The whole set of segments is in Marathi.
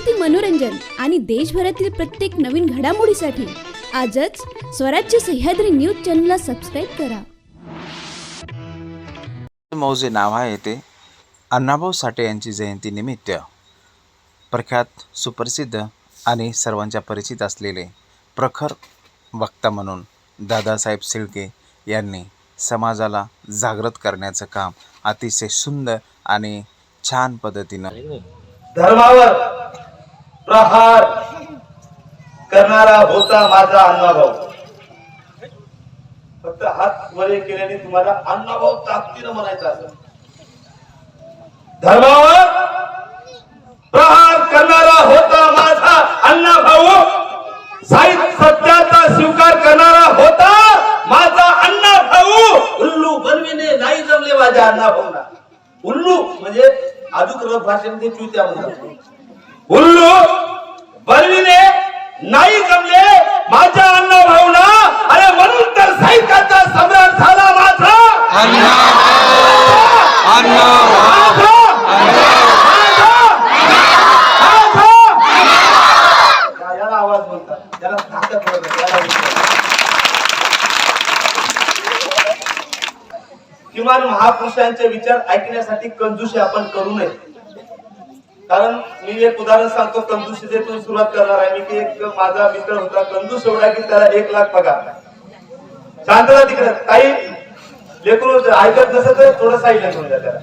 माहिती मनोरंजन आणि देशभरातील प्रत्येक नवीन घडामोडीसाठी आजच स्वराज्य सह्याद्री न्यूज चॅनलला सबस्क्राईब करा. मौजे नावा येथे अण्णाभाऊ साठे यांची जयंती निमित्त प्रख्यात सुप्रसिद्ध आणि सर्वांच्या परिचित असलेले प्रखर वक्ता म्हणून दादासाहेब शिळके यांनी समाजाला जागृत करण्याचं काम अतिशय सुंदर आणि छान पद्धतीनं धर्मावर प्रहार करणारा होता माझा अण्णाभाऊ. फक्त हात वरे केल्याने तुम्हाला अण्णाभाऊ ताकदीनं म्हणायचं असं धर्मावर प्रहार करणारा होता माझा अण्णाभाऊ. साहित्य सत्याचा स्वीकार करणारा होता माझा अण्णाभाऊ. उल्लू बनविणे नाही जमले माझ्या अण्णाभाऊला उल्लू म्हणजे आजूक भाषेमध्ये चुत्या म्हणतात. उल्लू बनविणे नाही जमले माझ्या अण्णा भाऊना अरे म्हणून तर साहित्याचा सम्राट झाला माझा त्याला म्हणतात. किमान महापुरुषांचे विचार ऐकण्यासाठी कंजूशी आपण करू नये. कारण मी एक उदाहरण सांगतो कंजूशीतून सुरुवात करणार आहे मी की एक माझा मित्र होता कंजूस एवढा की त्याला एक लाख पगार. शांतता तिकडे काही लेकरू ऐकत नसेल तर थोडं साईड घेऊन द्या त्याला.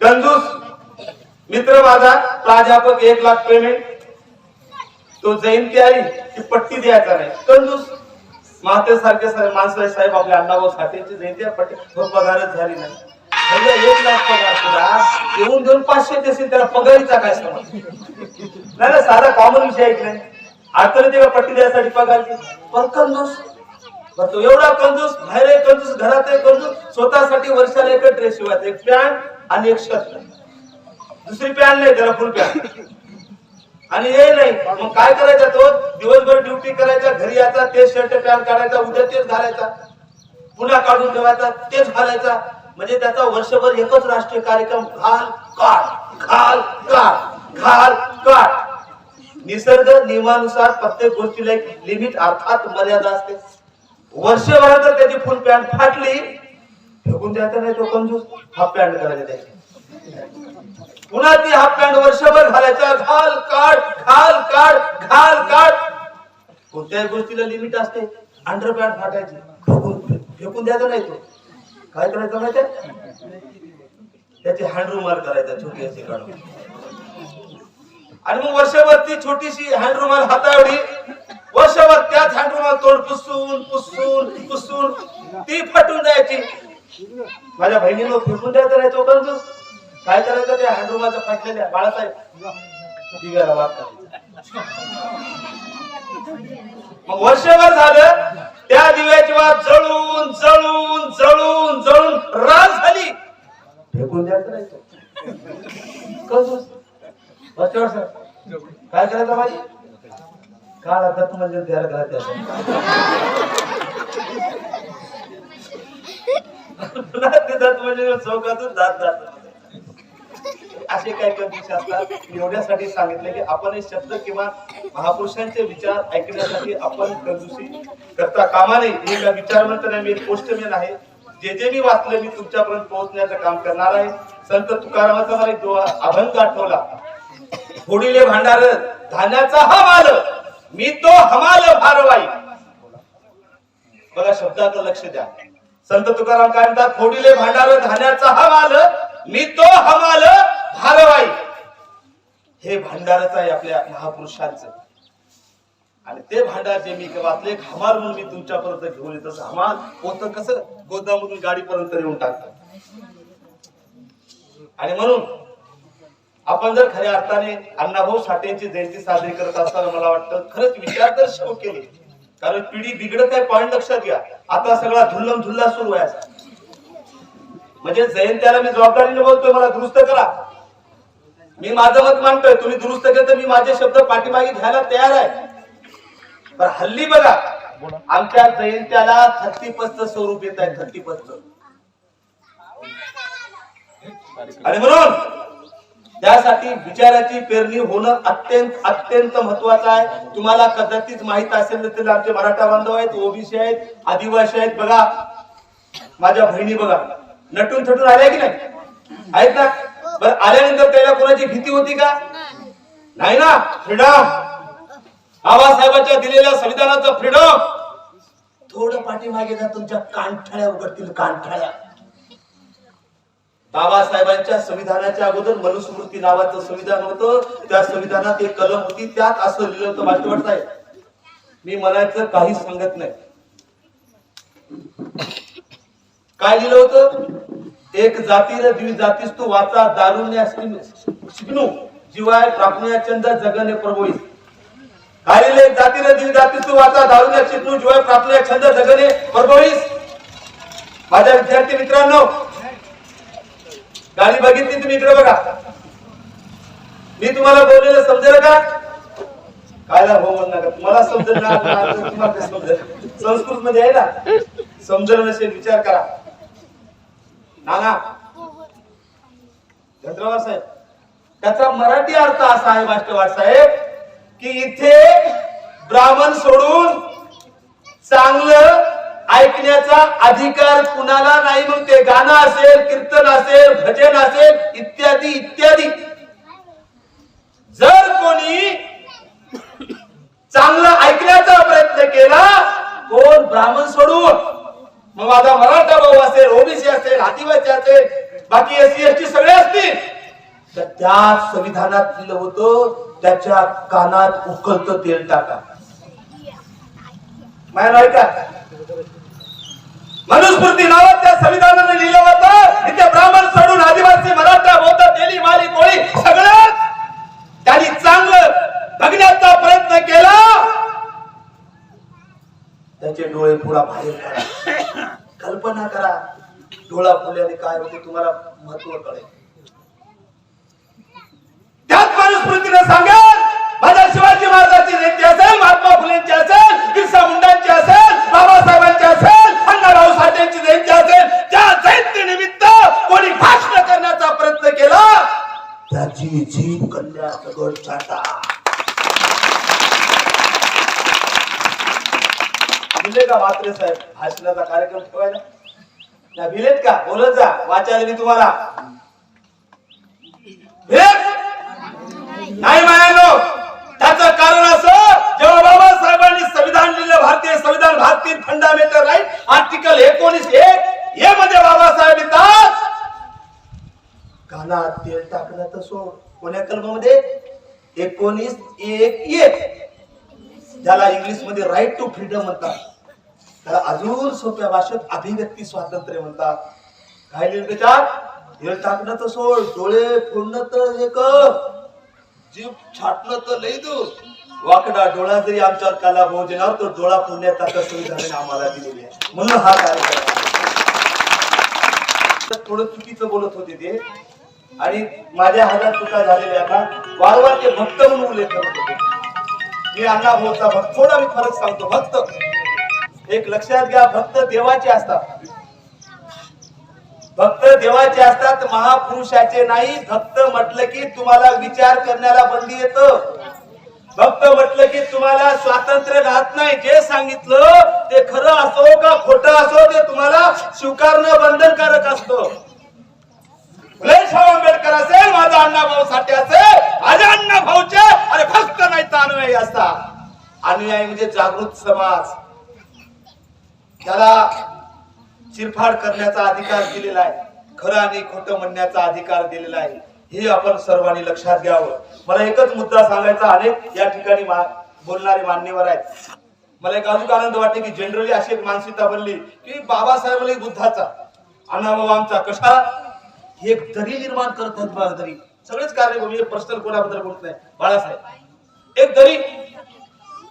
कंजूस मित्र माझा प्राध्यापक एक लाख पेमेंट तो जयंती आली की पट्टी द्यायचा नाही. कंजूस महाते सारखे माणसं साहेब आपल्या अण्णाभाऊ साठेची जयंती पट्टी पगारच झाली नाही. म्हणजे एक लाख पगार तुला. येऊन देऊन पाचशे देशील त्याला पगारीचा काय समज नाही ना साधा कॉमन विषय ऐकलाय अडचण येते पट्टी द्यायसाठी पगार पण कंजूस तो एवढा कंजूस बाहेर कंजूस घरात एक कंजूस स्वतःसाठी वर्षाला एक ड्रेस शिवायचा एक पॅन्ट आणि एक शर्ट दुसरी पॅन्ट नाही त्याला फुल पॅन्ट आणि हे नाही मग काय करायचा तो? दिवसभर ड्युटी करायचा घरी यायचा तेच शर्ट पॅन्ट काढायचा उद्या तेच घालायचा. पुन्हा काढून ठेवायचा तेच घालायचा. म्हणजे त्याचा वर्षभर एकच राष्ट्रीय कार्यक्रम घाल काट घाल काट घाल काट निसर्ग नियमानुसार प्रत्येक गोष्टीला एक लिमिट अर्थात मर्यादा असते. वर्षभरात जर त्याची फुल पॅन्ट फाटली फेकून द्यायचा नाही तो कंजूस. हाफ पॅन्ट करायला त्याची पुन्हा ती हाफ पॅन्ट वर्षभर घालायचा. घाल काढ घाल काढ घाल काढ. कोणत्याही गोष्टीला लिमिट असते. अंडर पॅन्ट फाटायची. फेकून फेकून द्यायचा नाही तो. काय करायचं माहिती त्याची हँड रुमाल करायचा छोटी अशी काढून. आणि मग वर्षभर ती छोटीशी हँड रुमाल हातावडी वर्षभर त्याच हँड रुमाल तोड पुसून पुसून पुसून ती फटून जायची. माझ्या बहिणीनं फेकून द्यायचं नाही तो कंजूस काय करायचं त्या हँड रुमालच्या फाटलेल्या बाळासाहेब? दिव्याला वाद करायचा. मग वर्षभर झालं त्या दिव्याची वाद जळून जळून जळून जळून रास झाली. फेकून द्यायचं नाही. काय करायचं माझी काळ आता तुम्हाला तयार करायचं दात म्हणजे चौकातून दात दात असे काही कंडिशन असतात? एवढ्यासाठी सांगितले की आपण हे शब्द किंवा महापुरुषांचे विचार ऐकण्यासाठी आपण कंजूसी करता कामा नये. हे मी विचार म्हणतो मी पोस्टमॅन आहे. जे जे मी वाचलं मी तुमच्यापर्यंत पोहोचण्याचं काम करणार आहे. संत तुकारामाचा मला जो अभंग आठवला. होडीले भांडार धान्याचा हा माल मी तो हमाल भारवाई. बघा शब्दाचं लक्ष द्या. संत तुकाराम काय म्हणतात? फोडीले भांडार धान्याचा हा माल मी तो हमाल भारवाई हे भांडारच आहे आपल्या महापुरुषांचं. आणि ते भांडार जे मी वाचले एक म्हणून मी तुमच्यापर्यंत घेऊन येतो. तसं हमाल होतं कसं? गोदामधून गाडीपर्यंत येऊन टाकतात. आणि म्हणून आपण जर खऱ्या अर्थाने अण्णाभाऊ साठेंची जयंती साजरी करत असताना मला वाटतं खरंच विचारदर्शक हो केले. कारण पिढी बिघडत आहे पॉईंट लक्षात घ्या. आता सगळा धुल्लम धुल्ला सुरू आहे. म्हणजे जयंत्याला मी जबाबदारीने बोलतोय मला दुरुस्त करा. मी माझं मत मांडतोय. तुम्ही दुरुस्त केलं तर मी माझे शब्द पाठीमागे घ्यायला तयार आहे. पण हल्ली बघा आमच्या जयंत्याला थत्तीपस्त स्वरूप येत आहे थत्तीपस्त आणि म्हणून त्यासाठी विचाराची पेरणी होणं अत्यंत अत्यंत महत्वाचं आहे. तुम्हाला कदाचित माहीत असेल तर आमचे मराठा बांधव आहेत ओबीसी आहेत आदिवासी आहेत. बघा माझ्या बहिणी बघा नटून थटून आल्या की नाही? आहेत ना? बरं आल्यानंतर त्याला कोणाची भीती होती का? नाही ना? फ्रीडम बाबासाहेबांच्या दिलेल्या संविधानाचं फ्रीडम थोडं पाठीमागे जा तुमच्या कांठाळ्या उघडतील कांठाळ्या बाबासाहेबांच्या संविधानाच्या अगोदर मनुस्मृती नावाचं संविधान होतं. त्या संविधानात एक कलम होती त्यात असं लिहिलं होतं मास्टर साहेब. मी म्हणायचं काही सांगत नाही. काय लिहिलं होतं? एक जातीर द्विजातीस तू वाचा दारुण्या शिकणू. जीवाय प्रापण्या चंद जगने प्रभोईस काय लिहिलं जातीला जातीर द्विजातीस तू वाचा दारुण्या शिकणू. जीवाय प्रापण्या छंद जगने प्रभोईस माझ्या विद्यार्थी मित्रांनो गाडी बघितली तुम्ही इकडे बघा. मी तुम्हाला बोललेलं समजेल का? कायला हो म्हणणार का? तुम्हाला समजेल ना? तुम्हाला समजेल. संस्कृत मध्ये आहे ना? समजलं नसेल विचार करा. नाना. धनराव साहेब त्याचा मराठी अर्थ असा आहे मास्टर साहेब की इथे ब्राह्मण सोडून चांगलं ऐकण्याचा अधिकार कुणाला नाही मग ते गाणं असेल कीर्तन असेल भजन असेल इत्यादी इत्यादी. जर कोणी चांगलं ऐकण्याचा प्रयत्न केला कोण ब्राह्मण सोडून? मग माझा मराठा भाऊ असेल ओबीसी असेल आदिवासी असेल बाकी एससी एसटी सगळे असतील. तर त्या संविधानात लिहिलं होतं त्याच्या कानात उकलत तेल टाका. माया ऐका मनुस्मृती नावात त्या संविधानाने लिहिलं होतं इथे ब्राह्मण सोडून आदिवासी मराठा बौद्ध तेली माली कोळी सगळं त्यांनी चांगलं बघण्याचा प्रयत्न केला. त्याचे डोळे पुरा बाहेर कल्पना करा डोळा फुल्याने काय होते तुम्हाला महत्त्व कळेल. त्याच मनुस्मृतीने सांगेल माझ्या शिवाजी महाराजांची जयंती असेल महात्मा फुलेंची असेल बिरसा मुंडांची असेल बाबासाहेबांची असेल अण्णाराव साठेंची जयंती असेल त्या जयंती निमित्त कोणी भाषण करण्याचा प्रयत्न केला त्याची जीव कन्या दगड भिले का मात्र साहेब. भाषणाचा कार्यक्रम ठेवायला. ना भिलेत का? बोलत जा. वाचायला मी तुम्हाला. नाही मायानो त्याचं कारण असं जेव्हा बाबासाहेबांनी संविधान लिहिलं भारतीय संविधान भारतीय फंडामेंटल राईट आर्टिकल एकोणीस एक हे मध्ये बाबासाहेब लिहितात कानात तेल टाकलं तर सोड. कोण्या कलमामध्ये? एकोणीस एक एक. ज्याला इंग्लिशमध्ये राईट टू फ्रीडम म्हणतात. त्याला अजून सोप्या भाषेत अभिव्यक्ती स्वातंत्र्य म्हणतात. काय निर्विचार त्याच्यात? टाकणं तर सोड डोळे फोडणं तर हे कर. जीव छाटणं तर लई दूर. वाकडा डोळा जरी आमच्यावर काला भोजनावर तर डोळा फोडण्यात आता संविधानाने आम्हाला दिलेली आहे. म्हणून हा कार्यक्रम थोडं चुकीचं बोलत होते ते. आणि माझ्या हातात चुका झालेल्या आता वारंवार ते भक्त म्हणून उल्लेख करत होते. मी अण्णा भाऊचा भक्त. थोडा मी फरक सांगतो. भक्त. एक लक्षात घ्या भक्त देवाचे असतात. भक्त देवाचे असतात महापुरुषाचे नाही. भक्त म्हटलं की तुम्हाला विचार करण्याला बंदी येत. भक्त म्हटलं की तुम्हाला स्वातंत्र्य राहत नाही. जे सांगितलं ते खरं असो का खोट असो ते तुम्हाला स्वीकारणं बंधनकारक असतं फुले आंबेडकर असेल माझा अण्णा भाऊ साठे असेल माझ्या अण्णा भाऊचे अरे भक्त नाही तर अनुयायी असतात. अनुयायी म्हणजे जागृत समाज. त्याला चिरफाड करण्याचा अधिकार दिलेला आहे. खरं आणि खोटं म्हणण्याचा अधिकार दिलेला आहे. हे आपण सर्वांनी लक्षात घ्यावं. मला एकच मुद्दा सांगायचा अनेक या ठिकाणी मा- बोलणारे मान्यवर आहेत. मला एक अजून आनंद वाटते की जनरली अशी एक मानसिकता बनली की बाबासाहेब बुद्धाचा अण्णाभाऊ आमचा कशा एक दरी निर्माण करत आहेत दरी. सगळेच कार्य म्हणजे पर्सनल कोणाबद्दल बोलत नाही. बाळासाहेब. एक दरी.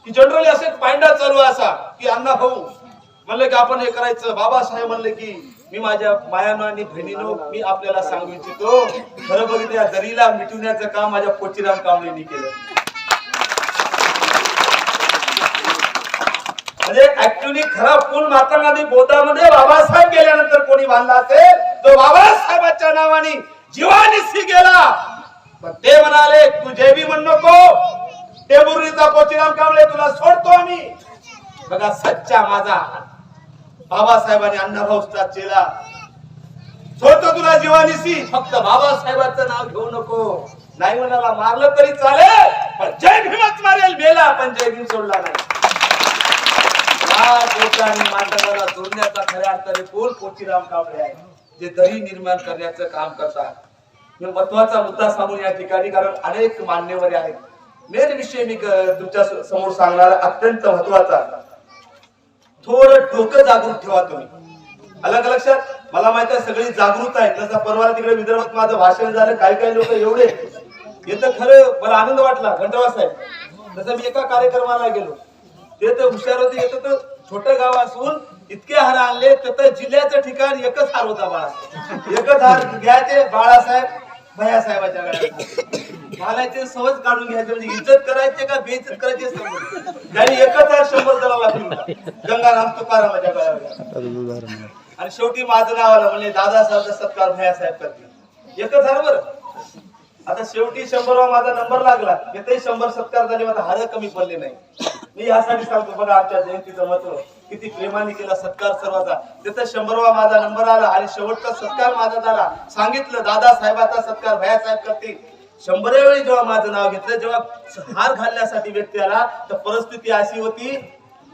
की जनरली असे पांडा चालू असा की अण्णा भाऊ म्हणलं की आपण हे करायचं. बाबासाहेब म्हणले की मी माझ्या मायानो आणि बहिणीनो मी आपल्याला सांगू इच्छितो. खरं बघितलं या दरीला मिटवण्याचं काम माझ्या पोचीराम कांबळेंनी केलं. म्हणजे ऍक्च्युली खरा पूल महात्मा बोधामध्ये बाबासाहेब गेल्यानंतर कोणी बांधला असेल? तो बाबासाहेबाच्या नावाने जीवानिशी गेला. पण ते म्हणाले तू जयबी म्हण नको. टेबुर्णीचा पोचीराम कांबळे तुला सोडतो आम्ही. बघा सच्चा माझा बाबासाहेबांनी अण्णाभाऊचा चेला. सोडतो तुला जीवानिसी फक्त बाबासाहेबांचं नाव घेऊ नको. नाही म्हणाला मारलं तरी चालेल पण जय भीमच मारेल बेला पण जय भीम सोडला नाही. आणि मांडवाला जोडण्याचा खऱ्या अर्थाने कोण पोचीराम कांबळे आहे जे दही निर्माण करण्याचं काम करतात. मी महत्त्वाचा मुद्दा सांगून या ठिकाणी कारण अनेक मान्यवर आहेत. मेन विषय मी तुमच्यासमोर सांगणार अत्यंत महत्त्वाचा. थोडं डोकं जागृत ठेवा तुम्ही. अलग लक्षात? मला माहीत आहे सगळी जागृत आहेत. जसं परवा तिकडे विदर्भात माझं भाषण झालं. काही काही लोक एवढे. येतं खरं मला आनंद वाटला घंटावा साहेब. जसं मी एका कार्यक्रमाला गेलो. ते तर हुशार होते. येतं तर छोटं गाव असून इतके हार आणले तर जिल्ह्याचं ठिकाण एकच हार होता बाळा. एकच हार घ्यायचे बाळासाहेब. भैयासाहेबाच्या गळ्यात घालायचे सहज काढून घ्यायचे म्हणजे इज्जत करायचे का बेइज्जत करायचे समज त्यांनी एकच शंभर जणांना फिरवला गंगाराम तुकारामाच्या गळ्यावर. आणि शेवटी माझं नाव आलं म्हणजे दादासाहेबचा सत्कार भैयासाहेब करतील. एकच झालं बरं. आता शेवटी शंभरवा माझा नंबर लागला. येथे शंभर सत्कार झाले माझा हार कमी पडले नाही. मी यासाठी सांगतो बघा आमच्या जयंतीचं महत्त्व. किती प्रेमाने केला सत्कार सर्वाचा. तिथं शंभरवा माझा नंबर आला आणि शेवटचा सत्कार माझा झाला. सांगितलं दादा साहेबाचा सत्कार भैयासाहेब करतील. शंभरव्या वेळी जेव्हा माझं नाव घेतलं जेव्हा हार घालण्यासाठी व्यक्ती आला तर परिस्थिती अशी होती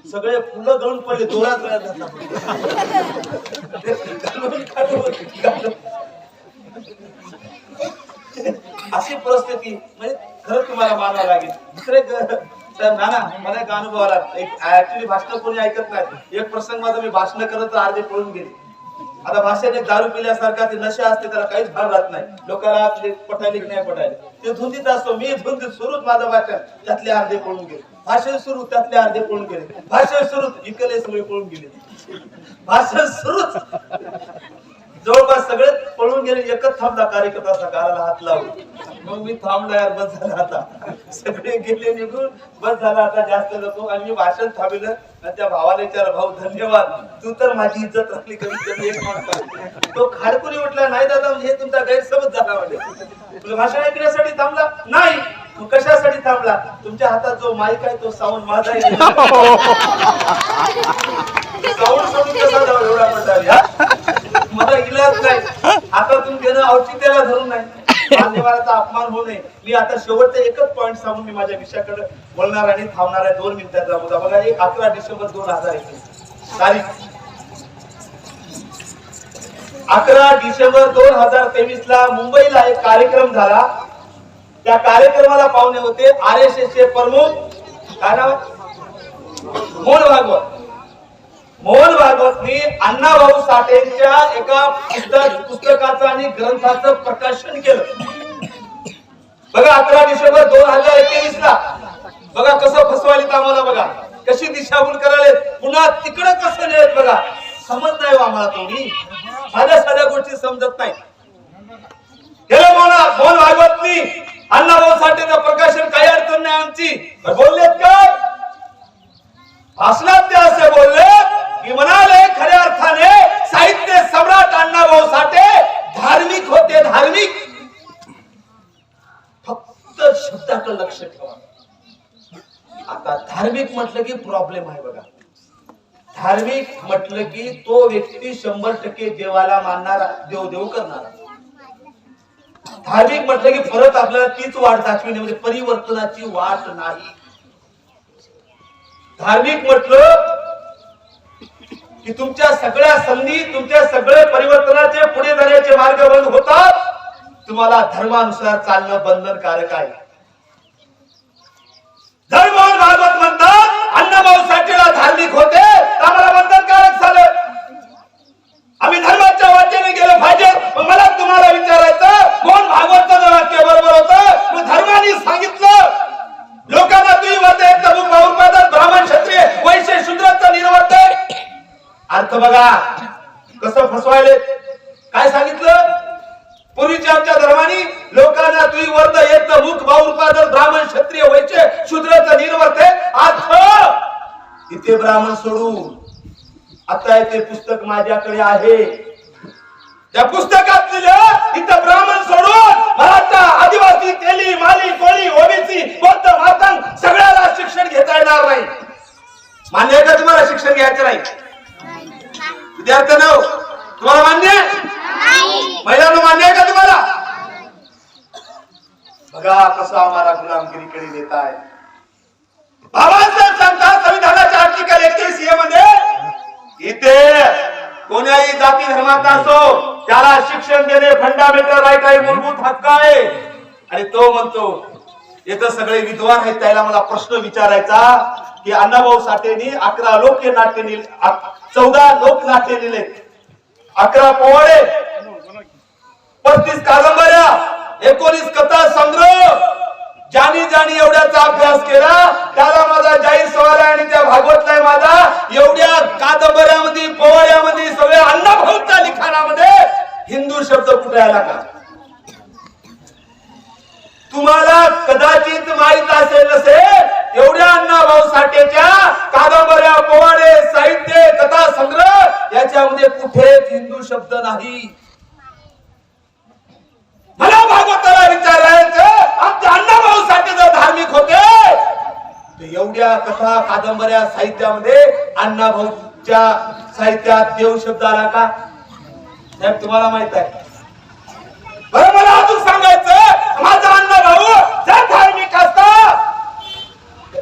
सगळे फुलं गळून पडले दोरात अशी परिस्थिती म्हणजे खरंच तुम्हाला मानावं लागेल. दुसरे तर नाना मला एक अनुभव आला. एक ऍक्च्युली भाषण कोणी ऐकत नाही. एक प्रसंग माझा मी भाषण करत अर्धे पळून गेले. आता भाषेने दारू पिल्यासारखा ते नशा असते त्याला काहीच भाग राहत नाही. लोकांना आपले पटायले की नाही पटायले. ते धुंदीत असतो मी धुंदीत सुरूच माझं भाषण. त्यातले अर्धे पळून गेले. भाषण सुरू त्यातले अर्धे पळून गेले. भाषण सुरू इकडे सगळे पळून गेले. भाषण सुरूच. जवळपास सगळे पळून गेले एकच थांबला कार्यकर्ता गालाला हात लावून. मग मी थांबला यार बस झाला आता. सगळे गेले निघून बस झाला आता जास्त नको. आणि मी भाषण थांबलं आणि त्या भावाला विचार भाऊ धन्यवाद. तू तर माझी इज्जत राखली कमी कमी एक माणसा तो खाडकुली म्हटला नाही दादा म्हणजे हे तुमचा गैरसमज झाला म्हणजे तुला भाषण ऐकण्यासाठी थांबला? नाही. तू कशासाठी थांबला? तुमच्या हातात जो माईक आहे तो साऊंड माझा आहे. साऊंड सोडून कसा एवढा म्हणता? मला इलाज नाही. तुम्ही घेणं औचित्याला धरून नाही. मान्यवराचा अपमान होऊ नये. मी आता शेवटचा एकच पॉईंट सांगून मी माझ्या विषयाकडे बोलणार आणि थांबणार आहे. दोन मिनिटाचा मुद्दा बघा एक अकरा डिसेंबर दोन हजार एकवीस. तारीख. अकरा डिसेंबर दोन हजार तेवीस ला मुंबईला एक कार्यक्रम झाला. त्या कार्यक्रमाला पाहुणे होते आर एस एस चे प्रमुख. काय नाव? आहे? मोहन भागवत. मोहन भागवतनी अण्णाभाऊ साठेंच्या एका पुस्तक पुस्तकाचं आणि ग्रंथाचं प्रकाशन केलं. बघा अकरा डिसेंबर दोन हजार एकवीस ला बघा कसं फसवायला आम्हाला बघा. कशी दिशाभूल करायला पुन्हा तिकडं कसं नेत बघा. समज नाही हो आम्हाला तुम्ही साध्या साध्या गोष्टी समजत नाही. गेलं मोना मोहन भागवतनी. अण्णाभाऊ साठेचं प्रकाशन काही अडचण नाही आमची. बोललेत काय भाषणात ते असे बोलले की म्हणाले खऱ्या अर्थाने साहित्य सम्राट अण्णाभाऊ साठे धार्मिक होते धार्मिक फक्त शब्दाकडे लक्ष ठेवा आता धार्मिक म्हटलं की प्रॉब्लेम आहे बघा. धार्मिक म्हटलं की तो व्यक्ती शंभर टक्के देवाला मानणारा देव देव करणारा. धार्मिक म्हटलं की परत आपल्याला तीच वाट दाखविणे म्हणजे परिवर्तनाची वाट नाही. धार्मिक म्हटलं की तुमच्या सगळ्या संधी तुमच्या सगळे परिवर्तनाचे पुढे जाण्याचे मार्ग बंद होतात. तुम्हाला धर्मानुसार चालणं बंधनकारक आहे. असं बघा. कसं फसवायले? काय सांगितलं? पूर्वीच्या आमच्या धर्माने लोकांना तुई वर्त येत मुख बाऊर ब्राह्मण क्षत्रिय वैचे शूद्रच निर्वर्ते आज इथे ब्राह्मण सोडून आता ते पुस्तक माझ्याकडे आहे. त्या पुस्तकात लिहिलं इथं ब्राह्मण सोडून मराठा आदिवासी तेली माली कोळी ओबीसी बौद्ध मातंग सगळ्याला शिक्षण घेता येणार नाही. मान्य का तुम्हाला शिक्षण घ्यायचं नाही? विद्यार्थ्यांनो तुम्हाला मान्य आहे? महिलांना मान्य आहे का तुम्हाला? बघा कसं आम्हाला गुलामगिरीकडे नेत आहे. बाबासाहेब सांगतात संविधानाच्या आर्टिकल एकतीस ए मध्ये इथे कोण्याही जाती धर्माचा असो त्याला शिक्षण देणे फंडामेंटल राईट आहे मूलभूत हक्क आहे. आणि तो म्हणतो इथं सगळे विद्वान आहेत त्याला मला प्रश्न विचारायचा की अण्णाभाऊ साठेनी अकरा लोकनाट्य लिहिले चौदा लोकनाट्य लिहिले अकरा पोवाडे. पस्तीस कादंबऱ्या. एकोणीस कथा संग्रह. ज्यानी ज्यानी एवढ्याचा अभ्यास केला त्याला माझा जाहीर सवाल आहे आणि त्या भागवतला आहे माझा एवढ्या कादंबऱ्यामध्ये पोवाड्यामध्ये सगळ्या अण्णाभाऊच्या लिखाणामध्ये हिंदू शब्द कुठे आला का तुम्हाला कदाचित माहीत असेल नसेल एवढ्या अण्णाभाऊ साठेच्या कादंबऱ्या पोवाडे साहित्य कथा संग्रह याच्यामध्ये कुठेच हिंदू शब्द नाही मला भागवताला विचारायचं आमचे अण्णाभाऊ साठे जर धार्मिक होते तर एवढ्या कथा आपल्या साहित्यामध्ये अण्णा भाऊच्या साहित्यात देव शब्द आला का? साहेब तुम्हाला माहीत आहे. बरं मला अजून सांगायचं माझा अण्णाभाऊ जर धार्मिक असता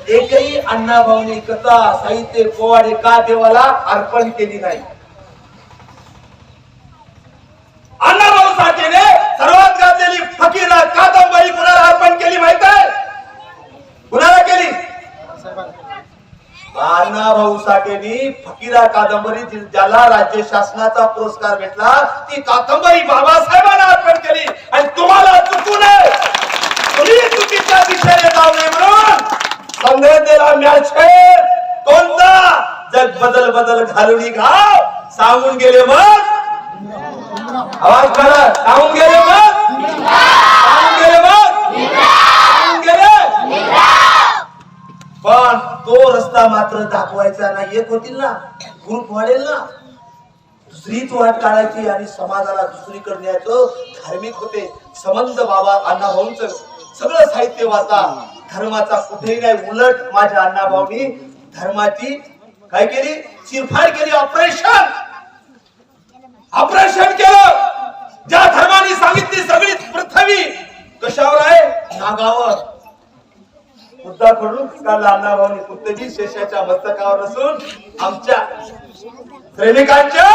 एकही अण्णा भाऊने कथा साहित्य पोवाडे का देवाला अर्पण केली नाही? अण्णा भाऊ साठेने सर्वात गाजलेली फकीरा कादंबरी कुणाला अर्पण केली माहीत आहे कुणाला केली अण्णाभाऊ साठेनी फकीरा कादंबरी ज्याला राज्य शासनाचा पुरस्कार भेटला ती कादंबरी बाबासाहेबांना अर्पण केली. आणि तुम्हाला चुकू नये. तुम्ही चुकीच्या दिशेने जाऊ नये म्हणून संघटनेला मॅच कोणता? जग बदल बदल घालून घाव. सांगून गेले मग? आवाज करा सांगून गेले मग? सांगून गेले मग? सांगून गेले? पण तो रस्ता मात्र दाखवायचा नाही. एक होतील ना ग्रुप वाढेल ना. दुसरीच वाट काढायची आणि समाजाला दुसरीकडे न्यायचं धार्मिक होते. समंत बाबा अण्णाभाऊंच सगळं साहित्य वाचा. धर्माचा कुठेही नाही उलट माझ्या अण्णाभाऊनी धर्माची काय केली? चिरफाड केली. ऑपरेशन ऑपरेशन केलं. ज्या धर्माने सांगितली सगळी पृथ्वी कशावर आहे? नागावर. मुद्दा करून काल अण्णाभाऊनी कुत्तजी शेषाच्या मस्तकावर असून आमच्या सैनिकांच्या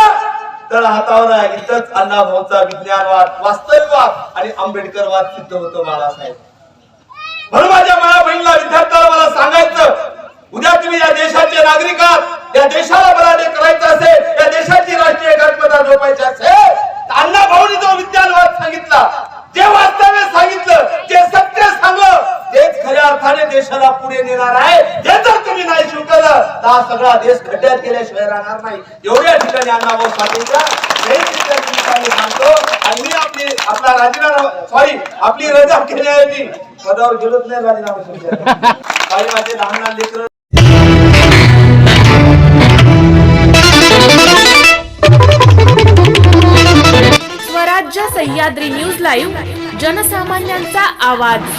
तर हातावर आहे. इथंच अण्णाभाऊचा विज्ञानवाद वास्तववाद आणि आंबेडकरवाद सिद्ध होतो बाळासाहेब. म्हणून माझ्या मला बहिणीला विद्यार्थ्याला मला सांगायचं उद्या तुम्ही या देशाचे नागरिक आहात. या देशाला बलाढ्य करायचं असेल या देशाची राष्ट्रीय एकात्मता जोपायची असेल. अण्णा भाऊनी जो विज्ञानवाद सांगितला जे वास्तव्य सांगितलं जे सत्य सांगलं तेच खऱ्या अर्थाने देशाला पुढे नेणार आहे. हे जर तुम्ही नाही स्वीकारलं तर हा सगळा देश खड्ड्यात गेल्याशिवाय राहणार नाही. एवढ्या ठिकाणी अण्णाभाऊ साठेच्या सांगतो. आणि मी आपली आपला राजीनामा सॉरी आपली रजा घेण्याऐवजी पदावर गेलोच नाही राजीनामा काही माझे लहान लहान लेकर. स्वराज्य सह्याद्री न्यूज लाईव्ह जनसामान्यांचा आवाज.